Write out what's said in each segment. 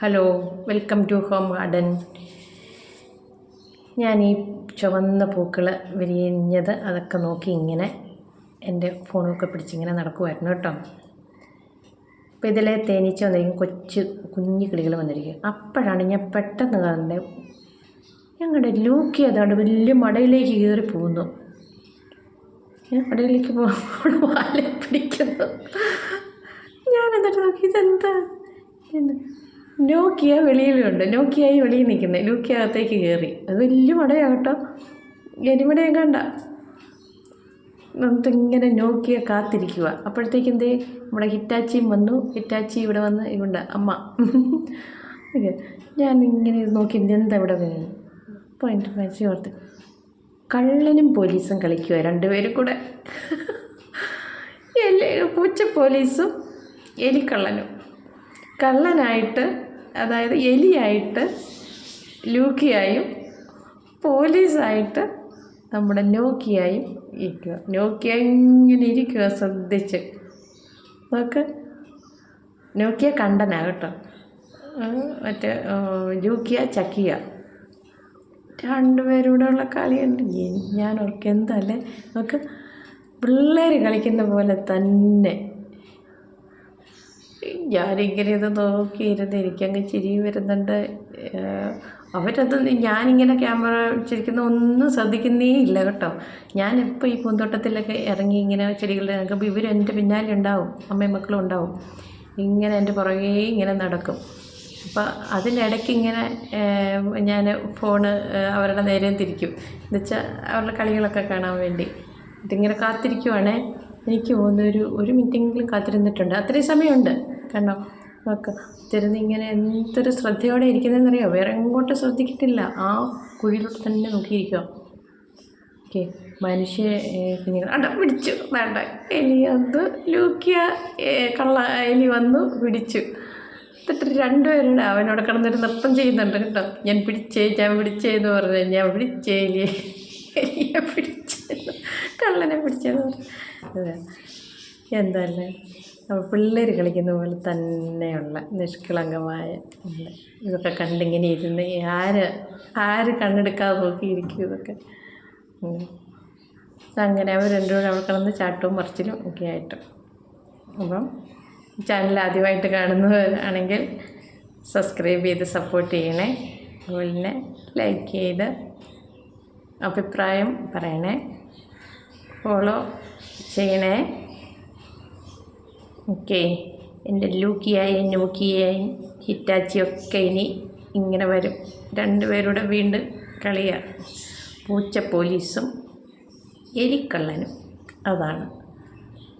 Hello welcome to home garden ഞാൻ ഈ ചുവന്ന പൂക്കൾ വിരിഞ്ഞത് അതൊക്കെ നോക്കി ഇങ്ങനെ എന്റെ ഫോണൊക്കെ പിടിച്ചിങ്ങനെ നടക്കുമായിരുന്നു കേട്ടോ. അപ്പോൾ ഇതിലെ തേനീച്ച വന്നിരിക്കും കൊച്ചു കുഞ്ഞു കിളികൾ വന്നിരിക്കും. അപ്പോഴാണ് ഞാൻ പെട്ടെന്ന് കാണുന്നത് ഞങ്ങളുടെ ലൂക്കി അതാണ്ട് വലിയ മടയിലേക്ക് കയറി പോകുന്നു. ഞാൻ മടയിലേക്ക് പോകുമ്പോൾ വാല പിടിക്കുന്നു. ഞാൻ എന്നിട്ട് നോക്കി ഇതെന്താ? എന്ന് നോക്കിയ വെളിയിലുണ്ട് നോക്കിയായി വെളിയിൽ നിൽക്കുന്നത് നോക്കിയ അകത്തേക്ക് കയറി. അത് വലിയ മടയാകട്ടോ. എരിമടയും കണ്ട. നമുക്കിങ്ങനെ നോക്കിയ കാത്തിരിക്കുക അപ്പോഴത്തേക്ക് എന്തേ? നമ്മുടെ ഹിറ്റാച്ചിയും വന്നു. ഹിറ്റാച്ചി ഇവിടെ വന്ന് ഇവിടെ അമ്മ. ഞാൻ ഇങ്ങനെ നോക്കി എന്താ ഇവിടെ വരുന്നത്? എന്റെ മനസ്സിൽ ഓർത്ത്. കള്ളനും പോലീസും കളിക്കുക രണ്ടുപേരും കൂടെ. എല്ലാ പൂച്ച പോലീസും എലിക്കള്ളനും. കള്ളനായിട്ട് അതായത് എലിയായിട്ട് ലൂക്കിയായും പോലീസായിട്ട് നമ്മുടെ നോക്കിയായും ഇരിക്കുക. നോക്കിയ ഇങ്ങനെ ഇരിക്കുക ശ്രദ്ധിച്ച്. നോക്ക്. നോക്കിയ കണ്ടനാ കേട്ടോ. മറ്റേ ജൂക്കിയ ചക്കിയ. രണ്ടുപേരൂടെയുള്ള കളിയുണ്ട്. ഞാൻ ഓർക്ക് എന്തല്ലേ? നമുക്ക് പിള്ളേർ കളിക്കുന്ന പോലെ തന്നെ. ഞാനിങ്ങനെ ഇത് നോക്കിയിരുന്ന് എനിക്കങ്ങ് ചിരി വരുന്നുണ്ട്. അവരത് ഞാനിങ്ങനെ ക്യാമറ വെച്ചിരിക്കുന്ന ഒന്നും ശ്രദ്ധിക്കുന്നേ ഇല്ല കേട്ടോ. ഞാനിപ്പോൾ ഈ പൂന്തോട്ടത്തിലൊക്കെ ഇറങ്ങി ഇങ്ങനെ ചെടികളുടെ ഇറങ്ങുമ്പോൾ ഇവർ എന്റെ പിന്നാലെ ഉണ്ടാവും അമ്മയും മക്കളും ഉണ്ടാവും. ഇങ്ങനെ എന്റെ പുറകെ ഇങ്ങനെ നടക്കും. അപ്പോൾ അതിനിടയ്ക്ക് ഇങ്ങനെ ഞാൻ ഫോണ് അവരുടെ നേരെ തിരിക്കും. എന്നുവെച്ചാൽ അവരുടെ കളികളൊക്കെ കാണാൻ വേണ്ടി. ഇതിങ്ങനെ കാത്തിരിക്കുവാണേ. എനിക്ക് തോന്നുന്നു ഒരു ഒരു മിനിറ്റെങ്കിലും കാത്തിരുന്നിട്ടുണ്ട്. അത്രയും സമയമുണ്ട്. കണ്ടോ? നോക്ക്. തിരുന്ന് ഇങ്ങനെ എന്തൊരു ശ്രദ്ധയോടെ ഇരിക്കുന്നതെന്നറിയോ? വേറെ എങ്ങോട്ടും ശ്രദ്ധിക്കത്തില്ല. ആ കുഴിയിലോട്ട് തന്നെ നോക്കിയിരിക്കുക ഓക്കെ. മനുഷ്യ കുഞ്ഞുങ്ങൾ. അട പിടിച്ചു. വേണ്ട. എലി അത് ലൂക്കിയ കള്ള എലി വന്നു. പിടിച്ചു. എന്നിട്ട് രണ്ടുപേരുടെ അവനോട് കിടന്നൊരു നൃത്തം ചെയ്യുന്നുണ്ട് കേട്ടോ. ഞാൻ പിടിച്ചേ ഞാൻ പിടിച്ചേ എന്ന് പറഞ്ഞു ഞാൻ പിടിച്ചേ എലിയെ എലിയെ പിടിച്ചേ കള്ളനെ പിടിച്ചേന്ന് പറഞ്ഞു. എന്തല്ലേ പിള്ളേർ കളിക്കുന്ന പോലെ തന്നെയുള്ള നിഷ്കളങ്കമായ. ഇതൊക്കെ കണ്ടിങ്ങനെ ഇരുന്ന് ആര് ആര് കണ്ണെടുക്കാതെ നോക്കിയിരിക്കും ഇതൊക്കെ. അങ്ങനെ അവർ രണ്ടുപേരും അവിടെ കിടന്ന് ചാട്ടവും മറിച്ചിലും ഒക്കെ ആയിട്ട്. അപ്പം ചാനൽ ആദ്യമായിട്ട് കാണുന്നവരാണെങ്കിൽ സബ്സ്ക്രൈബ് ചെയ്ത് സപ്പോർട്ട് ചെയ്യണേ. അതുപോലെ തന്നെ ലൈക്ക് ചെയ്ത് അഭിപ്രായം പറയണേ. ഫോളോ ചെയ്യണേ. ഓക്കെ എന്റെ ലൂക്കിയായി നോക്കിയായും ഹിറ്റാച്ചിയൊക്കെ ഇനി ഇങ്ങനെ വരും. രണ്ടുപേരുടെ വീണ്ടും കളിയാണ് പൂച്ച പോലീസും എലിക്കള്ളനും അതാണ്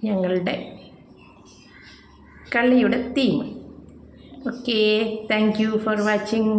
ഞങ്ങളുടെ കളിയുടെ theme okay thank you for watching